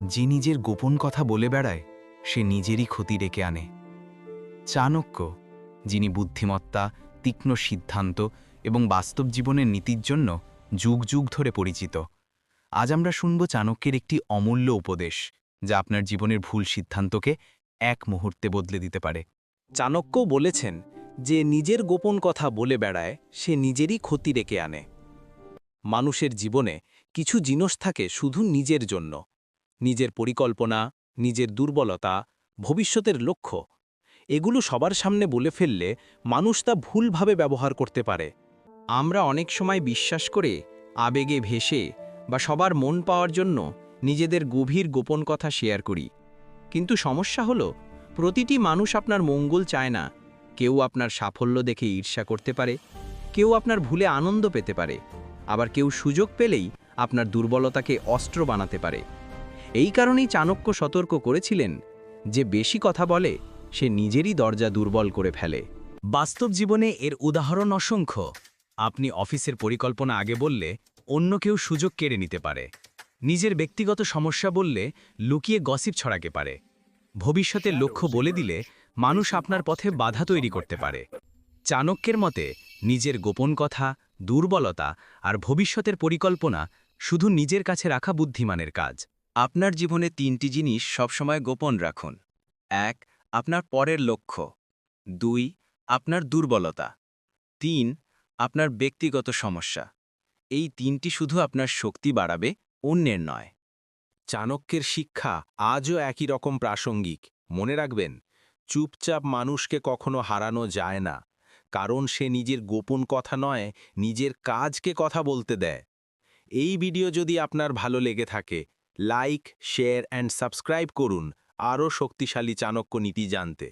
যে নিজের গোপন কথা বলে বেড়ায়, সে নিজেরই ক্ষতি ডেকে আনে। চাণক্য, যিনি বুদ্ধিমত্তা, তীক্ষ্ণ সিদ্ধান্ত এবং বাস্তব জীবনের নীতির জন্য যুগ যুগ ধরে পরিচিত, আজ আমরা শুনব চাণক্যের একটি অমূল্য উপদেশ, যা আপনার জীবনের ভুল সিদ্ধান্তকে এক মুহূর্তে বদলে দিতে পারে। চাণক্য বলেছেন যে নিজের গোপন কথা বলে বেড়ায়, সে নিজেরই ক্ষতি ডেকে আনে। মানুষের জীবনে কিছু জিনিস থাকে শুধু নিজের জন্য। নিজের পরিকল্পনা, নিজের দুর্বলতা, ভবিষ্যতের লক্ষ্য, এগুলো সবার সামনে বলে ফেললে মানুষ তা ভুলভাবে ব্যবহার করতে পারে। আমরা অনেক সময় বিশ্বাস করে, আবেগে ভেসে বা সবার মন পাওয়ার জন্য নিজেদের গভীর গোপন কথা শেয়ার করি। কিন্তু সমস্যা হলো, প্রতিটি মানুষ আপনার মঙ্গল চায় না। কেউ আপনার সাফল্য দেখে ঈর্ষা করতে পারে, কেউ আপনার ভুলে আনন্দ পেতে পারে। আবার কেউ সুযোগ পেলেই আপনার দুর্বলতাকে অস্ত্র বানাতে পারে। এই কারণেই চাণক্য সতর্ক করেছিলেন যে বেশি কথা বলে সে নিজেরই দরজা দুর্বল করে ফেলে। বাস্তব জীবনে এর উদাহরণ অসংখ্য। আপনি অফিসের পরিকল্পনা আগে বললে অন্য কেউ সুযোগ কেড়ে নিতে পারে। নিজের ব্যক্তিগত সমস্যা বললে লুকিয়ে গসিপ ছড়াকে পারে। ভবিষ্যতের লক্ষ্য বলে দিলে মানুষ আপনার পথে বাধা তৈরি করতে পারে। চাণক্যের মতে, নিজের গোপন কথা, দুর্বলতা আর ভবিষ্যতের পরিকল্পনা শুধু নিজের কাছে রাখা বুদ্ধিমানের কাজ। আপনার জীবনে তিনটি জিনিস সবসময় গোপন রাখুন। এক, আপনার পরের লক্ষ্য। দুই, আপনার দুর্বলতা। তিন, আপনার ব্যক্তিগত সমস্যা। এই তিনটি শুধু আপনার শক্তি বাড়াবে, অন্যের নয়। চাণক্যের শিক্ষা আজও একই রকম প্রাসঙ্গিক। মনে রাখবেন, চুপচাপ মানুষকে কখনো হারানো যায় না। কারণ সে নিজের গোপন কথা নয়, নিজের কাজকে কথা বলতে দেয়। এই ভিডিও যদি আপনার ভালো লেগে থাকে লাইক শেয়ার অ্যান্ড সাবস্ক্রাইব করুন। আরও শক্তিশালী চাণক্য নীতি জানতে।